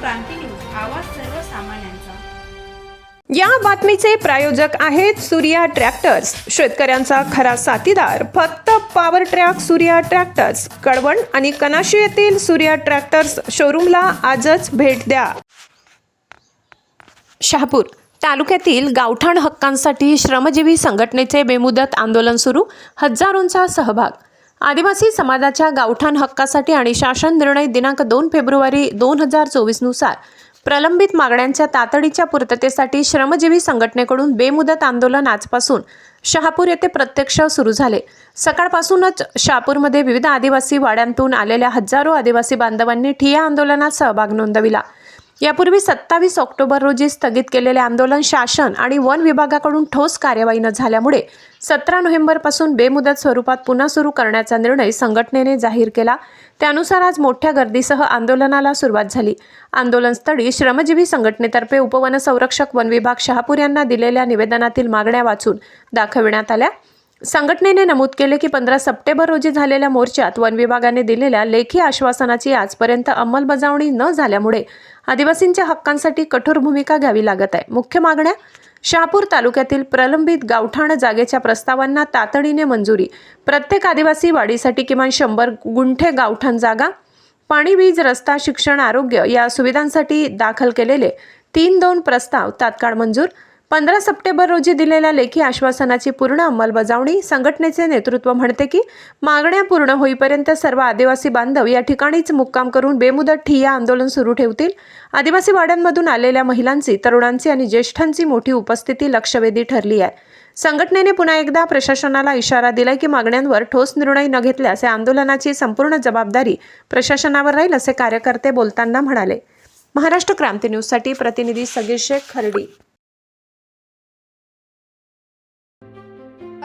क्रांती news आवाज सर्वसामान्यांचा या बातमीचे प्रायोजक आहेत सूर्या ट्रॅक्टर्स. शेतकऱ्यांचा खरा साथीदार. फक्त power track Surya tractors Kalwan आणि कनाशी येथील सूर्या ट्रॅक्टर्स शोरूमला आजच भेट द्या. शहापूर तालुक्यातील गावठाण हक्कांसाठी श्रमजीवी संघटनेचे बेमुदत आंदोलन सुरू. हजारोंचा सहभाग. आदिवासी समाजाच्या गावठाण हक्कासाठी आणि शासन निर्णय दिनांक दोन फेब्रुवारी दोन हजार चोवीसनुसार प्रलंबित मागण्यांच्या तातडीच्या पूर्ततेसाठी श्रमजीवी संघटनेकडून बेमुदत आंदोलन आजपासून शहापूर येथे प्रत्यक्ष सुरू झाले. सकाळपासूनच शहापूरमध्ये विविध आदिवासी वाड्यांतून आलेल्या हजारो आदिवासी बांधवांनी ठिया आंदोलनात सहभाग नोंदविला. यापूर्वी सत्तावीस ऑक्टोबर रोजी स्थगित केलेले आंदोलन शासन आणि वन विभागाकडून ठोस कार्यवाही न झाल्यामुळे सतरा नोव्हेंबरपासून बेमुदत स्वरूपात पुन्हा सुरू करण्याचा निर्णय संघटनेने जाहीर केला. त्यानुसार आज मोठ्या गर्दीसह आंदोलनाला सुरुवात झाली. आंदोलनस्थळी श्रमजीवी संघटनेतर्फे उपवनसंरक्षक वन विभाग शहापूर यांना दिलेल्या निवेदनातील मागण्या वाचून दाखविण्यात आल्या. संघटनेने नमूद केले की पंधरा सप्टेंबर रोजी झालेल्या मोर्चात वन विभागाने दिलेल्या लेखी आश्वासनाची आजपर्यंत अंमलबजावणी न झाल्यामुळे आदिवासींच्या हक्कांसाठी कठोर भूमिका घ्यावी लागत आहे. मुख्य मागण्या? शहापूर तालुक्यातील प्रलंबित गावठाण जागेच्या प्रस्तावांना तातडीने मंजुरी. प्रत्येक आदिवासी वाढीसाठी किमान शंभर गुंठे गावठाण जागा पाणी वीज रस्ता शिक्षण आरोग्य या सुविधांसाठी दाखल केलेले तीन दोन प्रस्ताव तात्काळ मंजूर पंधरा सप्टेंबर रोजी दिलेल्या लेखी आश्वासनाची पूर्ण अंमलबजावणी संघटनेचे नेतृत्व म्हणते की मागण्या पूर्ण होईपर्यंत सर्व आदिवासी बांधव या ठिकाणीच मुक्काम करून बेमुदत ठिय्या आंदोलन सुरू ठेवतील. आदिवासी वाड्यांमधून आलेल्या महिलांची तरुणांची आणि ज्येष्ठांची मोठी उपस्थिती लक्षवेधी ठरली आहे. संघटनेने पुन्हा एकदा प्रशासनाला इशारा दिलाय की मागण्यांवर ठोस निर्णय न घेतल्यास या आंदोलनाची संपूर्ण जबाबदारी प्रशासनावर राहील असे कार्यकर्ते बोलताना म्हणाले. महाराष्ट्र क्रांती न्यूजसाठी प्रतिनिधी सगीर शेख खर्डी.